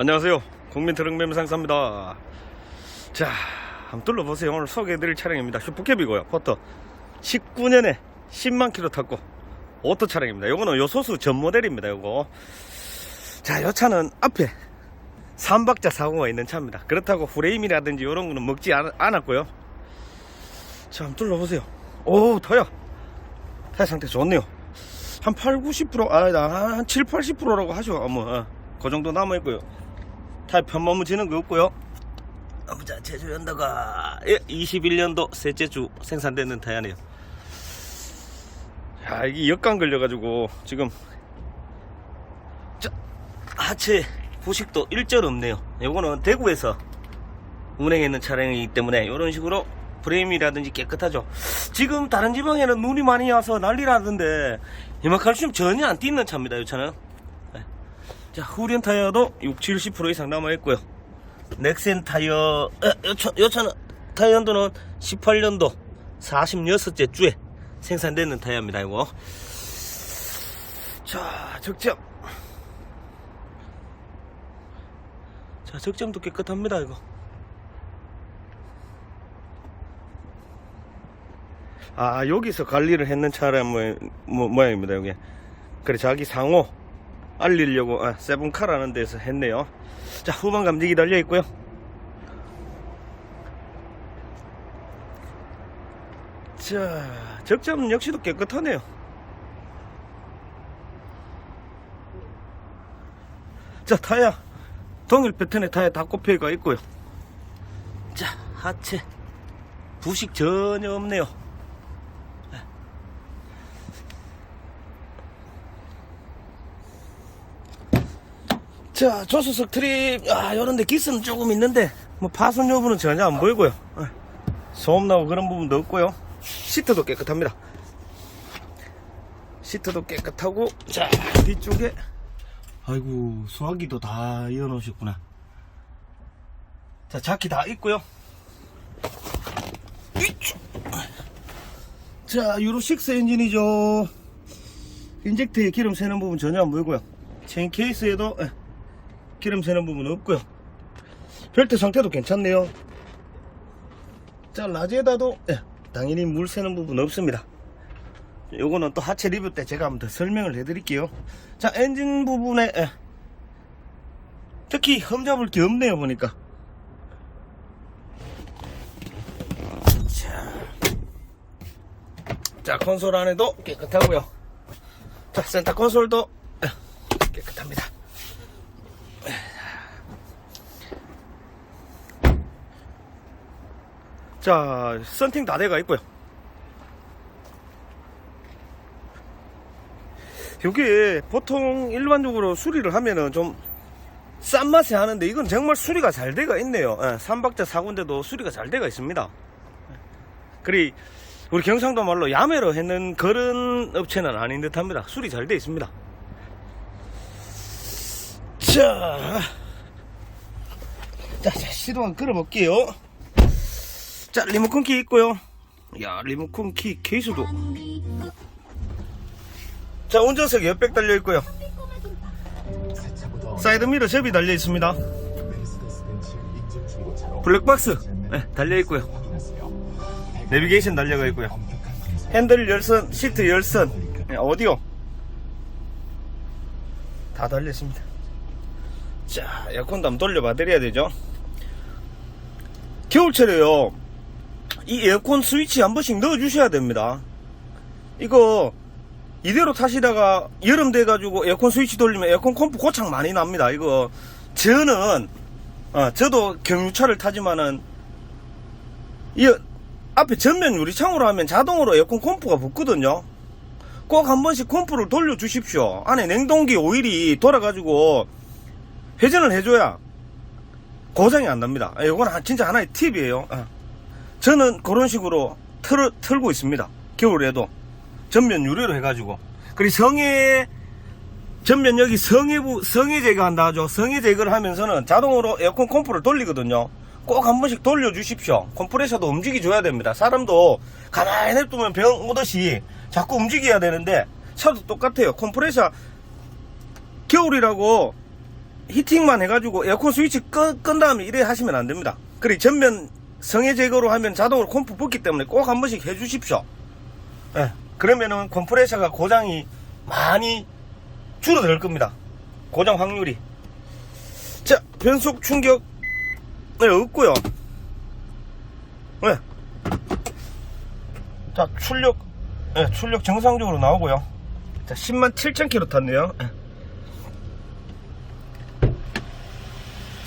안녕하세요. 국민 트럭매매 상사입니다. 자, 한번 둘러보세요. 오늘 소개해드릴 차량입니다. 슈퍼캡이고요. 포터 19년에 10만 킬로 탔고 오토 차량입니다. 요거는 요소수 전 모델입니다. 요거. 자, 요 차는 앞에 3박자 사고가 있는 차입니다. 그렇다고 프레임이라든지 이런 거는 먹지 않, 않았고요. 자, 한번 둘러보세요. 오, 타야. 타야 상태 좋네요. 한 8, 90% 아니다 한 7, 80%라고 하죠 뭐, 어, 그 정도 남아있고요 타입 편마무지는 거 없고요 어, 자 제조 연도가 예, 21년도 셋째 주 생산되는 타야네요 야 이게 역감 걸려가지고 지금 자 하체 부식도 일절 없네요 요거는 대구에서 운행했는 차량이기 때문에 이런 식으로 프레임이라든지 깨끗하죠. 지금 다른 지방에는 눈이 많이 와서 난리라던데 이만칼슘 전혀 안 띄는 차입니다. 이 차는. 네. 자 후륜 타이어도 6, 70% 이상 남아있고요. 넥센 타이어 요 차는 타이어 연도는 18년도 46째 주에 생산되는 타이어입니다. 이거. 자 적점. 자 적점도 깨끗합니다. 이거. 아 여기서 관리를 했는 차량 모, 모, 모양입니다 여기 그래 자기 상호 알리려고 아, 세븐카라는 데서 했네요. 자 후방 감지기 달려 있고요. 자 적점 역시도 깨끗하네요. 자 타야. 동일 패턴의 타야 다 꼽혀가 있고요. 자 하체. 부식 전혀 없네요 자, 조수석 트립, 아, 요런데 기스는 조금 있는데, 뭐, 파손 여부는 전혀 안 보이고요. 아, 소음 나고 그런 부분도 없고요. 시트도 깨끗합니다. 시트도 깨끗하고, 자, 뒤쪽에, 아이고, 소화기도 다 이어놓으셨구나. 자, 자키 다 있고요. 자, 유로 6 엔진이죠. 인젝터에 기름 새는 부분 전혀 안 보이고요. 체인 케이스에도, 예, 기름 새는 부분은 없고요. 벨트 상태도 괜찮네요. 자 라지에다도 예, 당연히 물 새는 부분 없습니다. 요거는 또 하체 리뷰 때 제가 한번 더 설명을 해 드릴게요. 자 엔진 부분에 예, 특히 흠잡을 게 없네요 보니까. 자, 자 콘솔 안에도 깨끗하고요. 자 센터 콘솔도 예, 깨끗합니다 자, 썬팅 다 돼가 있고요. 이게 보통 일반적으로 수리를 하면은 좀 싼 맛에 하는데 이건 정말 수리가 잘 돼가 있네요. 예, 삼박자 사군데도 수리가 잘 돼가 있습니다. 그리 우리 경상도 말로 야매로 했는 그런 업체는 아닌 듯 합니다. 수리 잘 돼 있습니다. 자, 자, 자 시동 한번 끌어볼게요. 자 리모컨 키 있고요. 야 리모컨 키 케이스도. 자 운전석 옆백 달려 있고요. 사이드 미러 접이 달려 있습니다. 블랙박스 네, 달려 있고요. 내비게이션 달려가 있고요. 핸들 열선 시트 열선 네, 오디오 다 달려 있습니다. 자 에어컨도 한번 돌려봐 드려야 되죠? 겨울철에요 이 에어컨 스위치 한 번씩 넣어 주셔야 됩니다. 이거 이대로 타시다가 여름 돼가지고 에어컨 스위치 돌리면 에어컨 컴프 고장 많이 납니다. 이거 저는 어, 저도 경유차를 타지만은 이 앞에 전면 유리창으로 하면 자동으로 에어컨 컴프가 붙거든요. 꼭 한 번씩 컴프를 돌려 주십시오. 안에 냉동기 오일이 돌아가지고 회전을 해줘야 고장이 안 납니다. 이건 진짜 하나의 팁이에요. 어. 저는 그런 식으로 틀, 틀고 있습니다. 겨울에도. 전면 유리로 해가지고. 그리고 성에, 전면 여기 성해부, 성해 제거한다 하죠. 성해 제거를 하면서는 자동으로 에어컨 컴프를 돌리거든요. 꼭 한 번씩 돌려주십시오. 컴프레셔도 움직여줘야 됩니다. 사람도 가만히 냅두면 병 오듯이 자꾸 움직여야 되는데, 차도 똑같아요. 컴프레셔, 겨울이라고 히팅만 해가지고 에어컨 스위치 끄, 끈 다음에 이래 하시면 안 됩니다. 그리고 전면 성해 제거로 하면 자동으로 콤프 붙기 때문에 꼭 한 번씩 해주십시오. 예, 그러면은 컴프레셔가 고장이 많이 줄어들 겁니다. 고장 확률이. 자, 변속 충격, 네, 없고요 네. 자, 출력, 네, 출력 정상적으로 나오고요 자, 10만 7천 킬로 탔네요. 예.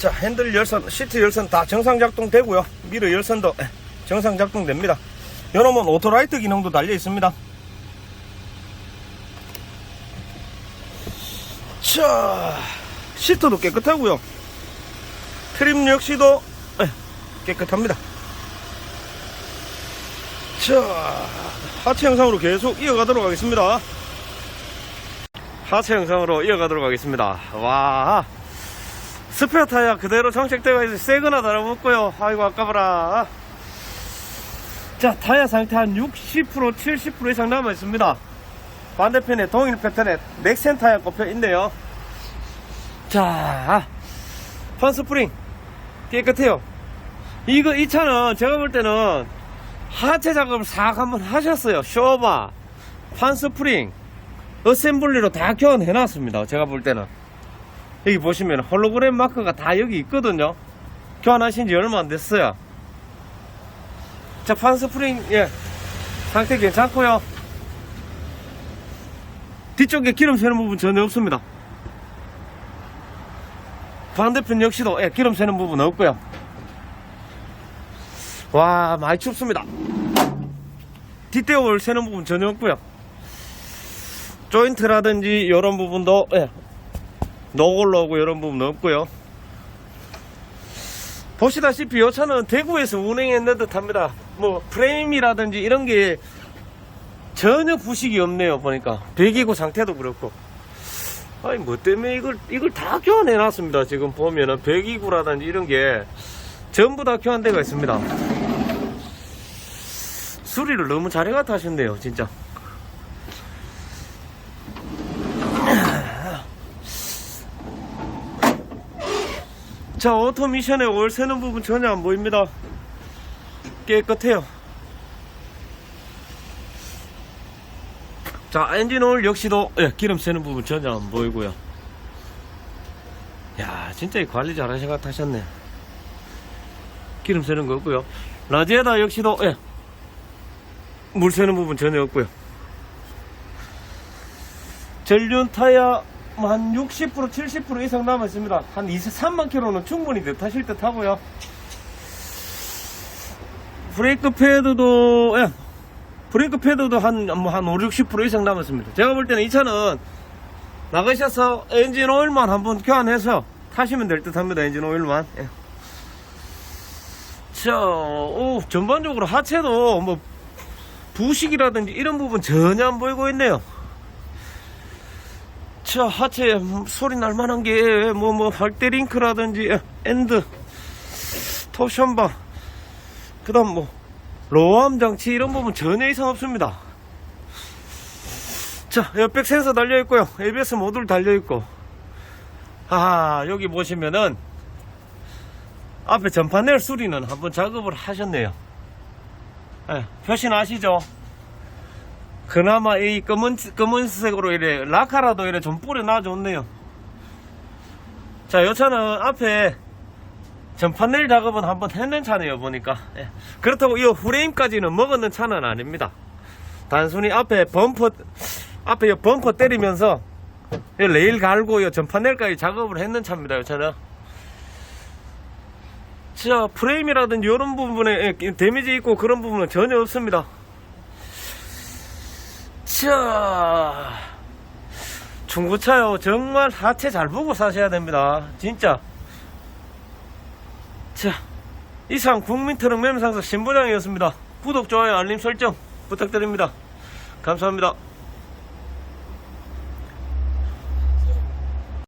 자, 핸들 열선, 시트 열선 다 정상 작동되고요. 미러 열선도 예, 정상 작동됩니다. 요놈은 오토라이트 기능도 달려 있습니다. 자, 시트도 깨끗하고요. 트림 역시도 예, 깨끗합니다. 자, 하체 영상으로 계속 이어가도록 하겠습니다. 하체 영상으로 이어가도록 하겠습니다. 와, 스페어 타이어 그대로 장착되어 있어 새거나 달아먹고요. 아이고 아까봐라. 자, 타이어 상태 한 60% 70% 이상 남아 있습니다. 반대편에 동일 패턴의 넥센 타이어 꼽혀 있네요. 자, 판스프링 깨끗해요. 이거 이 차는 제가 볼 때는 하체 작업을 싹 한번 하셨어요. 쇼바, 판스프링, 어셈블리로 다 교환해 놨습니다. 제가 볼 때는. 여기 보시면 홀로그램 마크가 다 여기 있거든요. 교환하신 지 얼마 안 됐어요. 자, 판 스프링, 예. 상태 괜찮고요 뒤쪽에 기름 새는 부분 전혀 없습니다. 반대편 역시도, 예, 기름 새는 부분 없고요 와, 많이 춥습니다. 뒷대올 새는 부분 전혀 없고요 조인트라든지 이런 부분도, 예, 노골로고 이런 부분 없고요. 보시다시피 이 차는 대구에서 운행했는 듯 합니다. 뭐 프레임이라든지 이런 게 전혀 부식이 없네요 보니까. 배기구 상태도 그렇고. 아니 뭐 때문에 이걸 이걸 다 교환해 놨습니다 지금 보면은. 배기구라든지 이런 게 전부 다 교환되어 있습니다. 수리를 너무 잘해 갖다 하셨네요 진짜 자 오토미션의 올 새는 부분 전혀 안 보입니다. 깨끗해요. 자 엔진 오일 역시도 예, 기름 새는 부분 전혀 안 보이고요. 야 진짜 이 관리 잘 하셔가 타셨네. 기름 새는 거 없고요. 라지에다 역시도 예, 물 새는 부분 전혀 없고요. 전륜 뭐 한 60% 70% 이상 남았습니다 한 2, 3만 킬로는 충분히 듯 하실 듯 하고요 브레이크 패드도 예, 브레이크 패드도 한, 뭐 한 5, 60% 이상 남았습니다. 제가 볼 때는 이 차는 나가셔서 엔진 오일만 한번 교환해서 타시면 될 듯 합니다. 엔진 오일만. 예. 자, 오, 전반적으로 하체도 뭐 부식이라든지 이런 부분 전혀 안 보이고 있네요. 자, 하체 소리 날 만한 게 뭐뭐 할때링크라든지 예, 엔드 톱션바 그다음 뭐 로암 장치 이런 부분 전혀 이상 없습니다. 자, 옆백 센서 달려 있고요. ABS 모듈 달려 있고. 아, 여기 보시면은 앞에 전파넬 수리는 한번 작업을 하셨네요. 예, 표시는 아시죠? 그나마 이 검은, 검은색으로 이래, 라카라도 이래 좀 뿌려놔 줬네요. 자, 요 차는 앞에 전판넬 작업은 한번 했는 차네요 보니까 예. 그렇다고 이 프레임까지는 먹었는 차는 아닙니다 단순히 앞에 범퍼 앞에 이 범퍼 때리면서 이 레일 갈고 이 전판넬까지 작업을 했는 차입니다 이 차는 자 프레임이라든지 이런 부분에 예, 데미지 있고 그런 부분은 전혀 없습니다 자 중고차요 정말 하체 잘 보고 사셔야 됩니다 진짜 자, 이상 국민트럭 매매상사 신부장이었습니다. 구독, 좋아요, 알림 설정 부탁드립니다. 감사합니다.